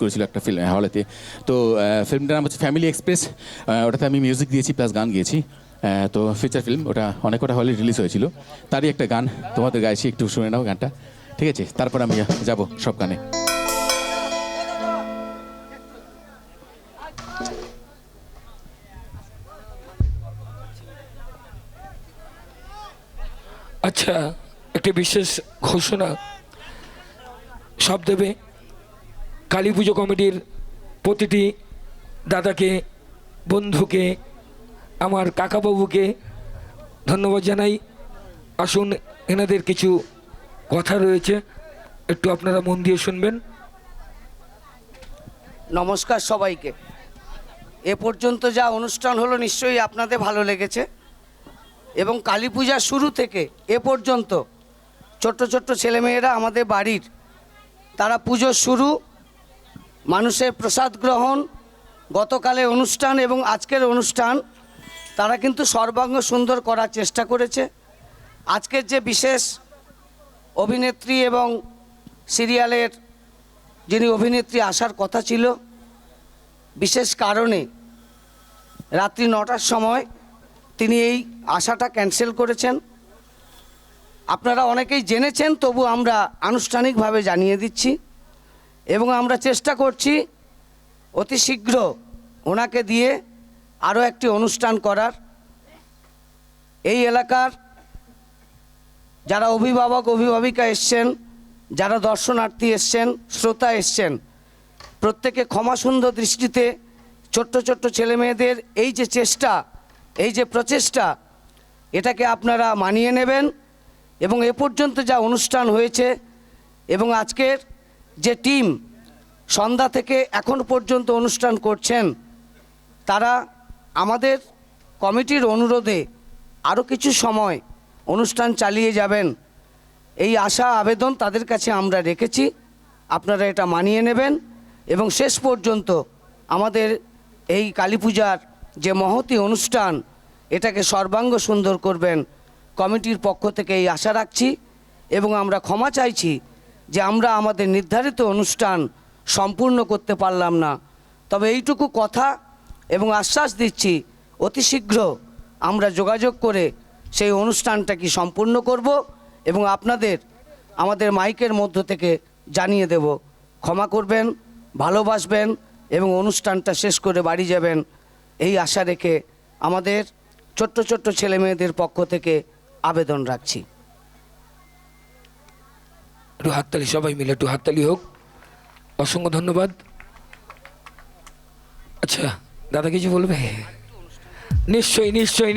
করেছিল একটা ফিল্ম হলেতে। তো ফিল্মটার নাম হচ্ছে ফ্যামিলি এক্সপ্রেস ওটাতে আমি মিউজিক দিয়েছি প্লাস গান গিয়েছি। তো ফিচার ফিল্ম ওটা অনেক কটা হলে রিলিজ হয়েছিল। তারই একটা গান, তোমাদের গাইছি, একটু শুনে নাও গানটা। ঠিক আছে, তারপর আমি যাব সব গানে। আচ্ছা একটি বিশেষ ঘোষণা। সব দেবে? কালী পুজো কমিটির প্রতিটি দাদাকে, বন্ধুকে, আমার কাকাবাবুকে ধন্যবাদ জানাই। আসুন, এনাদের কিছু কথা রয়েছে, একটু আপনারা মন দিয়ে শুনবেন। নমস্কার সবাইকে। এ পর্যন্ত যা অনুষ্ঠান হলো নিশ্চয়ই আপনাদের ভালো লেগেছে। এবং কালী পূজার শুরু থেকে এ পর্যন্ত ছোট্ট ছোট্ট ছেলেমেয়েরা আমাদের বাড়ির, তারা পুজোর শুরু মানুষের প্রসাদ গ্রহণ, গতকালে অনুষ্ঠান এবং আজকের অনুষ্ঠান, তারা কিন্তু সর্বাঙ্গ সুন্দর করার চেষ্টা করেছে। আজকের যে বিশেষ অভিনেত্রী এবং সিরিয়ালের যিনি অভিনেত্রী আসার কথা ছিল, বিশেষ কারণে রাত্রি নটার সময় তিনি এই আশাটা ক্যান্সেল করেছেন। আপনারা অনেকেই জেনেছেন, তবু আমরা আনুষ্ঠানিকভাবে জানিয়ে দিচ্ছি। এবং আমরা চেষ্টা করছি অতি শীঘ্র ওনাকে দিয়ে আরও একটি অনুষ্ঠান করার। এই এলাকার যারা অভিভাবক, অভিভাবিকা এসছেন, যারা দর্শনার্থী এসছেন, শ্রোতা এসছেন, প্রত্যেকে ক্ষমা সুন্দর দৃষ্টিতে ছোট্ট ছোট্ট ছেলে মেয়েদের এই যে চেষ্টা, এই যে প্রচেষ্টা, এটাকে আপনারা মানিয়ে নেবেন। এবং এ পর্যন্ত যা অনুষ্ঠান হয়েছে এবং আজকের যে টিম সন্ধ্যা থেকে এখন পর্যন্ত অনুষ্ঠান করছেন, তারা আমাদের কমিটির অনুরোধে আরও কিছু সময় অনুষ্ঠান চালিয়ে যাবেন। এই আশা, আবেদন তাদের কাছে আমরা রেখেছি। আপনারা এটা মানিয়ে নেবেন এবং শেষ পর্যন্ত আমাদের এই কালী পূজার যে মহতি অনুষ্ঠান, এটাকে সর্বাঙ্গ সুন্দর করবেন। কমিটির পক্ষ থেকে এই আশা রাখছি এবং আমরা ক্ষমা চাইছি যে আমরা আমাদের নির্ধারিত অনুষ্ঠান সম্পূর্ণ করতে পারলাম না। তবে এইটুকু কথা এবং আশ্বাস দিচ্ছি, অতি শীঘ্র আমরা যোগাযোগ করে সেই অনুষ্ঠানটা কি সম্পূর্ণ করব এবং আপনাদের, আমাদের মাইকের মধ্য থেকে জানিয়ে দেব। ক্ষমা করবেন, ভালোবাসবেন এবং অনুষ্ঠানটা শেষ করে বাড়ি যাবেন। এই আশা রেখে আমাদের ছোট্ট ছোট্ট ছেলে মেয়েদের পক্ষ থেকে আবেদন রাখছি। একটু হাততালি, সবাই মিলে একটু হাততালি হোক। অসংখ্য ধন্যবাদ। আচ্ছা দাদা কিছু বলবে? নিশ্চয়ই নিশ্চয়ই